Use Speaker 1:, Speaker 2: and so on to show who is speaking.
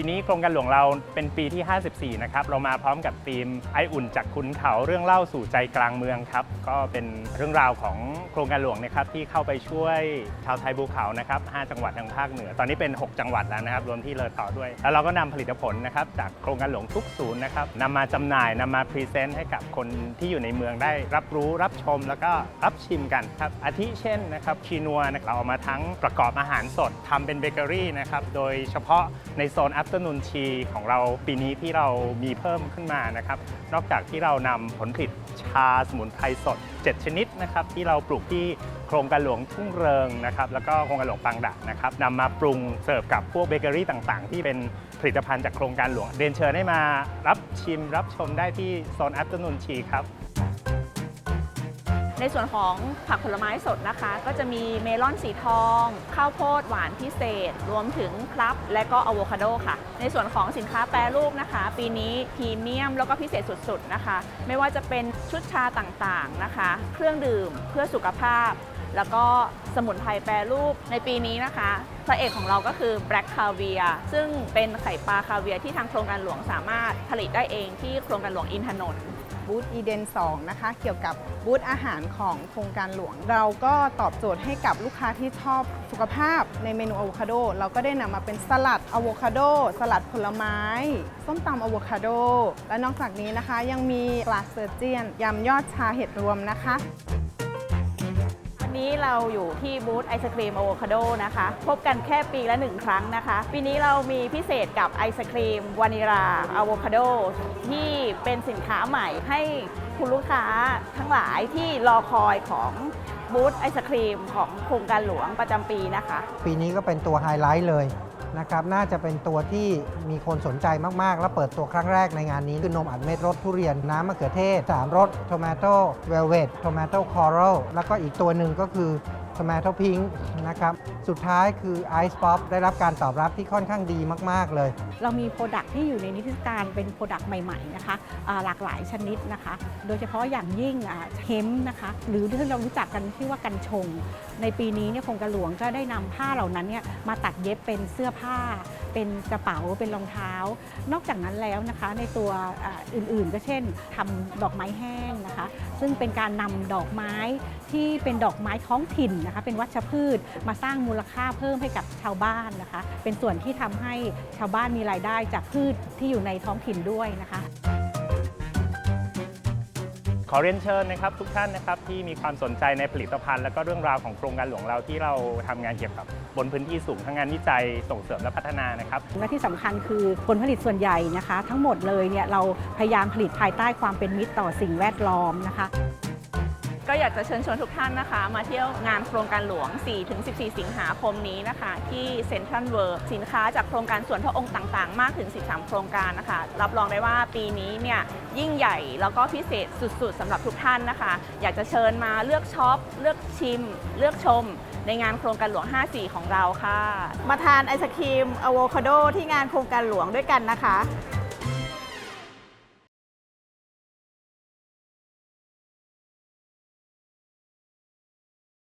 Speaker 1: ปีนี้โครงการหลวงเราเป็นปีที่ 54 นะครับ เรามาพร้อมกับธีมไออุ่นจากคุณเขาเรื่องเล่าสู่ใจกลางเมืองครับ ก็เป็นเรื่องราวของโครงการหลวงนะครับที่เข้าไปช่วยชาวไทยภูเขานะครับ 5 จังหวัดทางภาคเหนือ ตอนนี้เป็น 6 จังหวัดแล้วนะครับ รวมที่เลอต่อด้วย แล้วเราก็นำผลิตผลนะครับจากโครงการหลวงทุกศูนย์นะครับนำมาจำหน่ายนำมาพรีเซนต์ให้กับคนที่อยู่ในเมืองได้รับรู้รับชม แล้วก็รับชิมกันครับ อาทิเช่นนะครับชีนัวนะเราเอามาทั้งประกอบอาหารสดทำเป็นเบเกอรี่นะครับ โดยเฉพาะในโซน afternoon tea ของเราปีนี้ที่เรามีเพิ่มขึ้นมานะครับ นอกจากที่เรานำผลผลิตชาสมุนไพรสด 7 ชนิดนะครับ ที่เราปลูกที่โครงการหลวงทุ่งเริงนะครับแล้วก็โครงการหลวงปางดะนะครับนำมาปรุงเสิร์ฟกับพวกเบเกอรี่ต่างๆ ที่เป็นผลิตภัณฑ์จากโครงการหลวงเรียนเชิญให้มารับชิมรับชมได้ที่โซน afternoon tea ครับ
Speaker 2: ในส่วนของผักผลไม้สดนะคะ ก็จะมีเมลอนสีทอง ข้าวโพดหวานพิเศษ รวมถึงพลับและก็อะโวคาโดค่ะ ในส่วนของสินค้าแปรรูปนะคะ ปีนี้พรีเมียมแล้วก็พิเศษสุดๆนะคะ ไม่ว่าจะเป็นชุดชาต่างๆนะคะ เครื่องดื่มเพื่อสุขภาพ แล้วก็สมุนไพรแปรรูปในปีนี้นะคะพระเอกของเราก็คือ Black Caviar ซึ่งเป็นไข่ปลาคาเวียร์ที่ทางโครงการหลวงสามารถผลิตได้เองที่โครงการหลวงอินทนนท์
Speaker 3: บูธอีเดน2นะคะ เกี่ยวกับบูธอาหารของโครงการหลวง เราก็ตอบโจทย์ให้กับลูกค้าที่ชอบสุขภาพในเมนูอะโวคาโด เราก็ได้นำมาเป็นสลัดอะโวคาโด สลัดผลไม้ ส้มตำอะโวคาโด และนอกจากนี้นะคะยังมีปลาเซอร์เจียนยำยอดชาเห็ดรวมนะคะ
Speaker 2: นี้เราอยู่ที่บูธไอศครีมอะโวคาโดนะคะ พบกันแค่ปีละหนึ่งครั้งนะคะ ปีนี้เรามีพิเศษกับไอศครีมวานิลาอะโวคาโดที่เป็นสินค้าใหม่ให้คุณลูกค้าทั้งหลายที่รอคอยของบูธไอศครีมของโครงการหลวงประจำปีนะคะ
Speaker 4: ปีนี้ก็เป็นตัวไฮไลท์เลย นะครับน่าจะเป็นตัวที่มีคนสนใจมาก ๆ และเปิดตัวครั้งแรกในงานนี้ คือนมอัดเม็ดรสทุเรียนน้ำมะเขือเทศ 3รสทอมาโต้เวลเวตทอมาโต้คอรัลแล้วก็อีกตัวหนึ่งก็คือ โทมาโต้พิงค์นะครับ สุดท้ายคือไอซ์ป๊อปได้รับการตอบรับที่ค่อนข้างดีมาก ๆ เลย
Speaker 5: เรามีโปรดักที่อยู่ในนิทรรศการเป็นโปรดักใหม่ ๆ นะคะอ่าหลากหลายชนิดนะคะ โดยเฉพาะอย่างยิ่งเฮมนะคะ หรือที่เรารู้จักกันที่ว่ากันชง ในปีนี้เนี่ยคงการหลวงก็ได้นำผ้าเหล่านั้นเนี่ยมาตัดเย็บเป็นเสื้อผ้า เป็นกระเป๋าเป็นรองเท้า นอกจากนั้นแล้วนะคะในตัวอื่นๆ ก็เช่นทำดอกไม้แห้งนะคะ ซึ่งเป็นการนำดอกไม้ที่เป็นดอกไม้ท้องถิ่นนะคะ เป็นวัชพืชมาสร้างมูลค่าเพิ่มให้กับชาวบ้านนะคะ เป็นส่วนที่ทำให้ชาวบ้านมีรายได้จากพืชที่อยู่ในท้องถิ่นด้วยนะคะ
Speaker 1: ขอเรียนเชิญนะครับทุกท่านนะครับที่มีความสนใจในผลิตภัณฑ์ และก็เรื่องราวของโครงการหลวงเราที่เราทำงานเกี่ยวกับบนพื้นที่สูงทั้งงานวิจัยส่งเสริมและพัฒนานะครับ
Speaker 5: และที่สำคัญคือผลผลิตส่วนใหญ่นะคะ ทั้งหมดเลยเนี่ยเราพยายามผลิตภายใต้ความเป็นมิตรต่อสิ่งแวดล้อมนะคะ
Speaker 2: ก็อยากจะเชิญชวนทุกท่านนะคะ มาเที่ยวงานโครงการหลวง 4-14 สิงหาคมนี้นะคะ ที่เซ็นทรัลเวิร์สินค้าจากโครงการส่วนพระองค์ต่างๆ มากถึง 13 โครงการนะคะ รับรองได้ว่าปีนี้เนี่ยยิ่งใหญ่แล้วก็พิเศษสุดๆสำหรับทุกท่านนะคะ อยากจะเชิญมาเลือกช็อป เลือกชิม เลือกชม ในงานโครงการหลวง 54 ของเราค่ะ
Speaker 6: มาทานไอศครีมอะโวคาโดที่งานโครงการหลวงด้วยกันนะคะ